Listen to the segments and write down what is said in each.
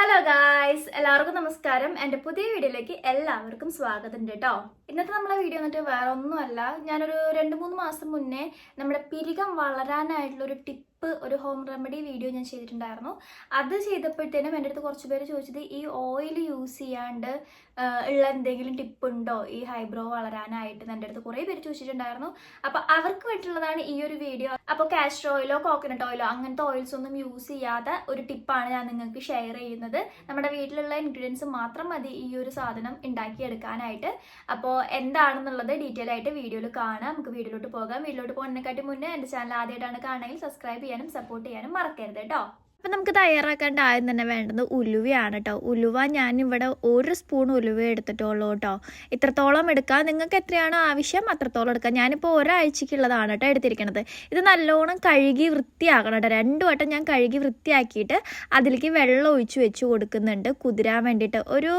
Hello guys എല്ലാവർക്കും നമസ്കാരം. എന്റെ പുതിയ വീഡിയോയിലേക്ക് എല്ലാവർക്കും സ്വാഗതം കേട്ടോ. ഇന്നത്തെ നമ്മളെ വീഡിയോ എന്നിട്ട് വേറെ ഒന്നുമല്ല. ഞാനൊരു രണ്ട് മൂന്ന് മാസം മുന്നേ നമ്മുടെ പിരികം വളരാനായിട്ടുള്ള ഒരു ടിപ്പ് ഒരു ഹോം റെമഡി വീഡിയോ ഞാൻ ചെയ്തിട്ടുണ്ടായിരുന്നു. അത് ചെയ്തപ്പോഴത്തേനും എന്റെ അടുത്ത് കുറച്ച് പേര് ചോദിച്ചത് ഈ ഓയിൽ യൂസ് ചെയ്യാണ്ട് ഉള്ള എന്തെങ്കിലും ടിപ്പ് ഉണ്ടോ? ഈ ഹൈബ്രോ വളരാനായിട്ട്? എന്റെ അടുത്ത് കുറേ പേര് ചോദിച്ചിട്ടുണ്ടായിരുന്നു. അപ്പോൾ അവർക്ക് വേണ്ടിയിട്ടുള്ളതാണ് ഈ ഒരു വീഡിയോ അപ്പോൾ കാസ്റ്റർ ഓയിലോ കോക്കനട്ട് ഓയിലോ അങ്ങനത്തെ ഓയിൽസ് ഒന്നും യൂസ് ചെയ്യാതെ ഒരു ടിപ്പാണ് ഞാൻ നിങ്ങൾക്ക് ഷെയർ ചെയ്യുന്നത്. നമ്മുടെ വീട്ടിലുള്ള ഇൻഗ്രീഡിയൻസ് മാത്രം മതി ഈ ഒരു സാധനം ഉണ്ടാക്കിയെടുക്കാനായിട്ട്. അപ്പോൾ എന്താണെന്നുള്ളത് ഡീറ്റെയിൽ ആയിട്ട് വീഡിയോയിൽ കാണാം. നമുക്ക് വീഡിയോയിലോട്ട് പോകാം. വീഡിയോയിലോട്ട് പോകുന്നതിനെക്കാട്ടി മുന്നേ എന്റെ ചാനൽ ആദ്യമായിട്ടാണ് കാണുകയെങ്കിൽ സബ്സ്ക്രൈബ് ചെയ്യാനും സപ്പോർട്ട് ചെയ്യാനും മറക്കരുത് കേട്ടോ അപ്പം നമുക്ക് തയ്യാറാക്കേണ്ട ആദ്യം തന്നെ വേണ്ടത് ഉലുവയാണ് കേട്ടോ ഉലുവ ഞാനിവിടെ ഒരു സ്പൂൺ ഉലുവ എടുത്തിട്ടുള്ളൂ കേട്ടോ ഇത്രത്തോളം എടുക്കാം. നിങ്ങൾക്ക് എത്രയാണ് ആവശ്യം അത്രത്തോളം എടുക്കാം. ഞാനിപ്പോൾ ഒരാഴ്ചക്കുള്ളതാണ് കേട്ടോ എടുത്തിരിക്കുന്നത് ഇത് നല്ലോണം കഴുകി വൃത്തിയാക്കണം കേട്ടോ രണ്ടു വട്ടം ഞാൻ കഴുകി വൃത്തിയാക്കിയിട്ട് അതിലേക്ക് വെള്ളം ഒഴിച്ചു വെച്ച് കൊടുക്കുന്നുണ്ട് കുതിരാൻ വേണ്ടിയിട്ട്. ഒരു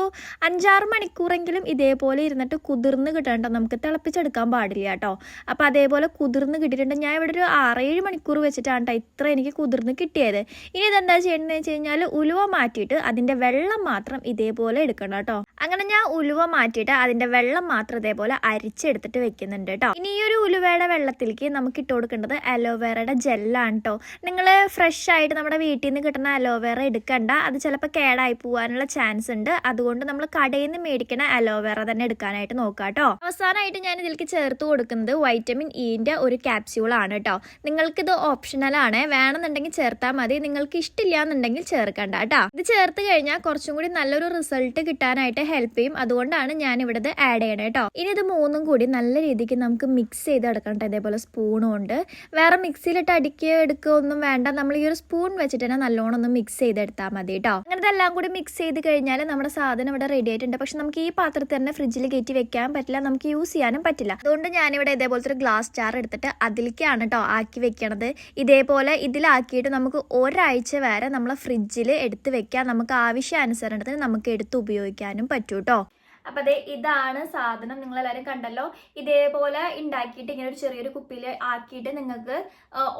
അഞ്ചാറ് മണിക്കൂറെങ്കിലും ഇതേപോലെ ഇരുന്നിട്ട് കുതിർന്ന് കിട്ടണം നമുക്ക് തിളപ്പിച്ചെടുക്കാൻ പാടില്ല കേട്ടോ അപ്പോൾ അതേപോലെ കുതിർന്ന് കിട്ടിയിട്ടുണ്ട്. ഞാൻ ഇവിടെ ഒരു ആറേഴ് മണിക്കൂർ വെച്ചിട്ടാണ് കേട്ടോ ഇത്ര എനിക്ക് കുതിർന്ന് കിട്ടിയത്. ഇനി ഇതെന്താ ചെയ്യേണ്ടതെന്ന് വെച്ച് കഴിഞ്ഞാൽ ഉലുവ മാറ്റിയിട്ട് അതിന്റെ വെള്ളം മാത്രം ഇതേപോലെ എടുക്കണം കേട്ടോ. അങ്ങനെ ഞാൻ ഉലുവ മാറ്റിയിട്ട് അതിന്റെ വെള്ളം മാത്രം ഇതേപോലെ അരിച്ചെടുത്തിട്ട് വെക്കുന്നുണ്ട് കേട്ടോ. ഇനി ഈ ഒരു ഉലുവയുടെ വെള്ളത്തിലേക്ക് നമുക്ക് ഇട്ട് കൊടുക്കേണ്ടത് അലോവേറയുടെ ജെല്ലാണ് കേട്ടോ നിങ്ങൾ ഫ്രഷ് ആയിട്ട് നമ്മുടെ വീട്ടിൽ നിന്ന് കിട്ടുന്ന അലോവേറ എടുക്കണ്ട. അത് ചിലപ്പോൾ കേടായി പോകാനുള്ള ചാൻസ് ഉണ്ട്. അതുകൊണ്ട് നമ്മൾ കടയിൽ നിന്ന് മേടിക്കുന്ന അലോവേറ തന്നെ എടുക്കാനായിട്ട് നോക്കുക കേട്ടോ അവസാനമായിട്ട് ഞാൻ ഇതിലേക്ക് ചേർത്ത് കൊടുക്കുന്നത് വൈറ്റമിൻ ഇന്റെ ഒരു ക്യാപ്സ്യൂൾ ആണ് കേട്ടോ നിങ്ങൾക്കിത് ഓപ്ഷണലാണ് വേണമെന്നുണ്ടെങ്കിൽ ചേർത്താൽ മതി. നിങ്ങൾക്ക് ഇഷ്ടമില്ല എന്നുണ്ടെങ്കിൽ ചേർക്കണ്ട കേട്ടോ ഇത് ചേർത്ത് കഴിഞ്ഞാൽ കുറച്ചും കൂടി നല്ലൊരു റിസൾട്ട് കിട്ടാനായിട്ട് ഹെൽപ്പ് ചെയ്യും അതുകൊണ്ടാണ് ഞാൻ ഇവിടെ ആഡ് ചെയ്യണേ കേട്ടോ ഇനി ഇത് മൂന്നും കൂടി നല്ല രീതിക്ക് നമുക്ക് മിക്സ് ചെയ്ത് എടുക്കണം ഇതേപോലെ സ്പൂണും ഉണ്ട്. വേറെ മിക്സിയിലിട്ട് അടിക്കുക എടുക്കുക ഒന്നും വേണ്ട. നമ്മൾ ഈ ഒരു സ്പൂൺ വെച്ചിട്ട് തന്നെ നല്ലോണം ഒന്ന് മിക്സ് ചെയ്തെടുത്താൽ മതി കേട്ടോ അങ്ങനെ ഇതെല്ലാം കൂടി മിക്സ് ചെയ്ത് കഴിഞ്ഞാൽ നമ്മുടെ സാധനം ഇവിടെ റെഡി ആയിട്ടുണ്ട്. പക്ഷെ നമുക്ക് ഈ പാത്രത്തിൽ തന്നെ ഫ്രിഡ്ജിൽ കയറ്റി വെക്കാൻ പറ്റില്ല. നമുക്ക് യൂസ് ചെയ്യാനും പറ്റില്ല. അതുകൊണ്ട് ഞാനിവിടെ ഇതേപോലത്തെ ഒരു ഗ്ലാസ് ജാർ എടുത്തിട്ട് അതിലേക്കാണ് കേട്ടോ ആക്കി വെക്കണത്. ഇതേപോലെ ഇതിലാക്കിയിട്ട് നമുക്ക് ഒരാഴ്ച വരെ നമ്മളെ ഫ്രിഡ്ജിൽ എടുത്ത് വെക്കാം നമുക്ക് ആവശ്യാനുസരണത്തിന് നമുക്ക് എടുത്ത് ഉപയോഗിക്കാനും പറ്റൂ. കേട്ടോ അപ്പൊ അതെ ഇതാണ് സാധനം നിങ്ങൾ എല്ലാവരും കണ്ടല്ലോ. ഇതേപോലെ ഉണ്ടാക്കിയിട്ട് ഇങ്ങനെ ഒരു ചെറിയൊരു കുപ്പിയിൽ ആക്കിയിട്ട് നിങ്ങൾക്ക്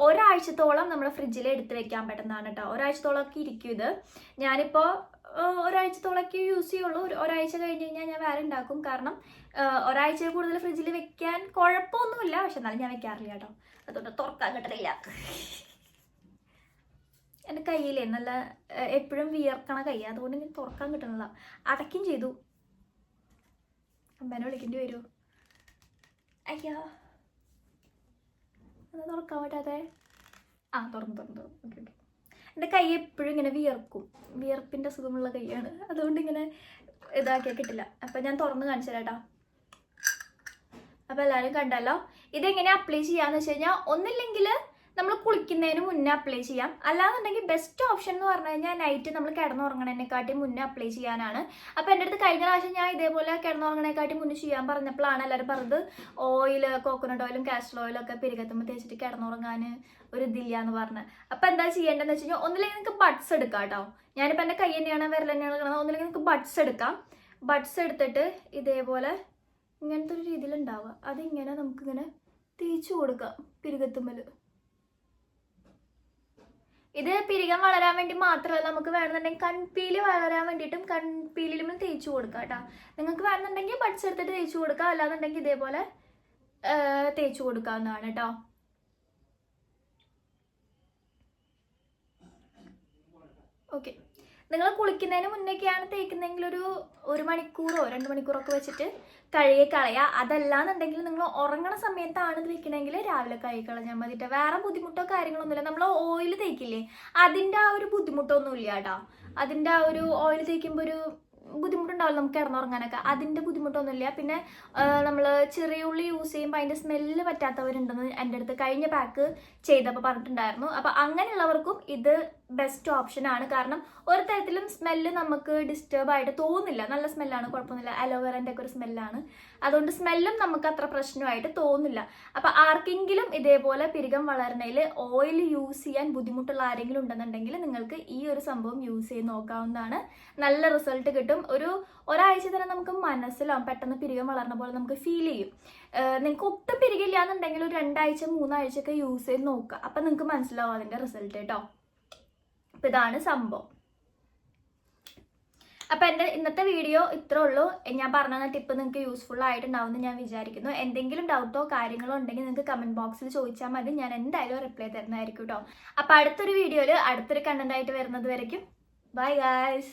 ഒരാഴ്ചത്തോളം നമ്മൾ ഫ്രിഡ്ജിൽ എടുത്ത് വെക്കാൻ പറ്റുന്നതാണ് കേട്ടോ ഒരാഴ്ചത്തോളം ഒക്കെ ഇരിക്കും ഇത്. ഞാനിപ്പോൾ ഒരാഴ്ചത്തോളൊക്കെ യൂസ് ചെയ്യുള്ളൂ. ഒരു- ഒരാഴ്ച കഴിഞ്ഞ് കഴിഞ്ഞാൽ ഞാൻ വേറെ ഉണ്ടാക്കും കാരണം ഒരാഴ്ച കൂടുതൽ ഫ്രിഡ്ജിൽ വെക്കാൻ കുഴപ്പമൊന്നുമില്ല. പക്ഷെ എന്നാലും ഞാൻ വെക്കാറില്ല കേട്ടോ അതുകൊണ്ട് തുറക്കാൻ കിട്ടണില്ല. എന്റെ കയ്യിലേ നല്ല എപ്പോഴും വിയർക്കണ കൈ അതുകൊണ്ട് ഞാൻ തുറക്കാൻ കിട്ടണില്ല. അടയ്ക്കും ചെയ്തു. അമ്മേനെ വിളിക്കേണ്ടി വരുമോ അയ്യോ. അത് തുറക്കാൻ പറ്റാതെ. ആ തുറന്നു തുറന്നു തുറന്നു. Okay okay. എന്റെ കൈ എപ്പോഴും ഇങ്ങനെ വിയർക്കും. വിയർപ്പിന്റെ അസുഖമുള്ള കൈയാണ്. അതുകൊണ്ട് ഇങ്ങനെ ഇതാക്കിയാൽ കിട്ടില്ല. അപ്പം ഞാൻ തുറന്ന് കാണിച്ചു തരാം അപ്പോൾ എല്ലാവരും കണ്ടല്ലോ ഇതെങ്ങനെ അപ്ലൈ ചെയ്യാന്ന് വെച്ച് കഴിഞ്ഞാൽ ഒന്നില്ലെങ്കിൽ നമ്മൾ കുളിക്കുന്നതിന് മുന്നേ അപ്ലൈ ചെയ്യാം. അല്ലാന്നുണ്ടെങ്കിൽ ബെസ്റ്റ് ഓപ്ഷൻ എന്ന് പറഞ്ഞു കഴിഞ്ഞാൽ നൈറ്റ് നമ്മൾ കിടന്നുറങ്ങണേനെക്കാട്ടി മുന്നേ അപ്ലൈ ചെയ്യാനാണ്. അപ്പോൾ എന്റെ അടുത്ത് കഴിഞ്ഞ പ്രാവശ്യം ഞാൻ ഇതേപോലെ കിടന്നുറങ്ങണേക്കാട്ടി മുന്നേ ചെയ്യാൻ പറഞ്ഞപ്പോഴാണ് എല്ലാവരും പറഞ്ഞത് ഓയിൽ കോക്കനട്ട് ഓയിലും കാസ്റ്റർ ഓയിലും ഒക്കെ പെരുകത്തുമ്പോൾ തേച്ചിട്ട് കിടന്നുറങ്ങാൻ ഒരു ഇതില്ല എന്ന് പറഞ്ഞ്. അപ്പോൾ എന്താ ചെയ്യേണ്ടതെന്ന് വെച്ച് കഴിഞ്ഞാൽ ഒന്നില്ലെങ്കിൽ നിങ്ങൾക്ക് ബഡ്സ് എടുക്കാം കേട്ടോ ഞാനിപ്പോൾ എന്റെ കൈ തന്നെയാണ് വിരൽ തന്നെയാണ് കിടന്നത് ഒന്നില്ലെങ്കിൽ നിങ്ങൾക്ക് ബഡ്സ് എടുക്കാം. ബഡ്സ് എടുത്തിട്ട് ഇതേപോലെ ഇങ്ങനത്തെ ഒരു രീതിയിൽ ഉണ്ടാവുക അതിങ്ങനെ നമുക്കിങ്ങനെ തേച്ച് കൊടുക്കാം പിരുകത്തുമ്മൽ ഇത് പിരികം വളരാൻ വേണ്ടി മാത്രമല്ല നമുക്ക് വേണമെന്നുണ്ടെങ്കിൽ കൺപീൽ വളരാൻ വേണ്ടിയിട്ടും കൺപീലിലും തേച്ചു കൊടുക്കുക കേട്ടോ. നിങ്ങൾക്ക് വേണമെന്നുണ്ടെങ്കിൽ ബഡ്സ് എടുത്തിട്ട് തേച്ചു കൊടുക്കാം. അല്ലാന്നുണ്ടെങ്കിൽ ഇതേപോലെ തേച്ച് കൊടുക്കാവുന്നതാണ് കേട്ടോ. ഓക്കെ നിങ്ങൾ കുളിക്കുന്നതിന് മുന്നേക്കെയാണ് തേക്കുന്നതെങ്കിൽ ഒരു ഒരു മണിക്കൂറോ രണ്ട് മണിക്കൂറോ ഒക്കെ വെച്ചിട്ട് കഴുകി കളയുക അതല്ലാന്നുണ്ടെങ്കിൽ നിങ്ങൾ ഉറങ്ങണ സമയത്താണ് ഇത് വെക്കണമെങ്കിൽ രാവിലെ കഴുകി കളഞ്ഞാൽ മതിട്ട്. വേറെ ബുദ്ധിമുട്ടോ കാര്യങ്ങളൊന്നുമില്ല. നമ്മൾ ഓയിൽ തേക്കില്ലേ? അതിന്റെ ആ ഒരു ബുദ്ധിമുട്ടൊന്നുമില്ല കേട്ടോ. അതിന്റെ ആ ഒരു ഓയിൽ തേക്കുമ്പോൾ ഒരു ബുദ്ധിമുട്ടുണ്ടാവില്ല നമുക്ക് കിടന്നുറങ്ങാനൊക്കെ. അതിന്റെ ബുദ്ധിമുട്ടൊന്നുമില്ല. പിന്നെ നമ്മൾ ചെറിയ ഉള്ളി യൂസ് ചെയ്യുമ്പോൾ അതിന്റെ സ്മെല്ല് പറ്റാത്തവരുണ്ടെന്ന് എന്റെ അടുത്ത് കഴിഞ്ഞ പാക്ക് ചെയ്തപ്പോൾ പറഞ്ഞിട്ടുണ്ടായിരുന്നു. അപ്പോൾ അങ്ങനെയുള്ളവർക്കും ഇത് ബെസ്റ്റ് ഓപ്ഷൻ ആണ്. കാരണം ഒരു തരത്തിലും സ്മെല്ല് നമുക്ക് ഡിസ്റ്റർബ് ആയിട്ട് തോന്നില്ല നല്ല സ്മെല്ലാണ് കുഴപ്പമൊന്നുമില്ല. അലോവേറന്റെ ഒക്കെ ഒരു സ്മെല്ലാണ് അതുകൊണ്ട് സ്മെല്ലും നമുക്ക് അത്ര പ്രശ്നമായിട്ട് തോന്നില്ല അപ്പോൾ ആർക്കെങ്കിലും ഇതേപോലെ പിരികം വളരണയിൽ ഓയിൽ യൂസ് ചെയ്യാൻ ബുദ്ധിമുട്ടുള്ള ആരെങ്കിലും ഉണ്ടെന്നുണ്ടെങ്കിൽ നിങ്ങൾക്ക് ഈ ഒരു സംഭവം യൂസ് ചെയ്ത് നോക്കാവുന്നതാണ്. നല്ല റിസൾട്ട് കിട്ടും. ഒരു ഒരാഴ്ച തന്നെ നമുക്ക് മനസ്സിലാവും പെട്ടെന്ന് പിരികം വളർന്ന പോലെ നമുക്ക് ഫീൽ ചെയ്യും. നിങ്ങൾക്ക് ഒട്ടും പിരികില്ല എന്നുണ്ടെങ്കിൽ ഒരു രണ്ടാഴ്ച മൂന്നാഴ്ച ഒക്കെ യൂസ് ചെയ്ത് നോക്കുക. അപ്പം നിങ്ങൾക്ക് മനസ്സിലാവും അതിന്റെ റിസൾട്ട് കേട്ടോ അപ്പം ഇതാണ് സംഭവം. അപ്പൊ എന്റെ ഇന്നത്തെ വീഡിയോ ഇത്രേ ഉള്ളൂ. ഞാൻ പറഞ്ഞ ടിപ്പ് നിങ്ങൾക്ക് യൂസ്ഫുൾ ആയിട്ടുണ്ടാവും എന്ന് ഞാൻ വിചാരിക്കുന്നു. എന്തെങ്കിലും ഡൗട്ടോ കാര്യങ്ങളോ ഉണ്ടെങ്കിൽ നിങ്ങൾക്ക് കമന്റ് ബോക്സിൽ ചോദിച്ചാൽ മതി. ഞാൻ എന്തായാലും റിപ്ലൈ തരുന്നതായിരിക്കും കേട്ടോ അപ്പൊ അടുത്തൊരു വീഡിയോയിൽ അടുത്തൊരു കണ്ടന്റ് ആയിട്ട് വരുന്നത് വരയ്ക്കും. Bye guys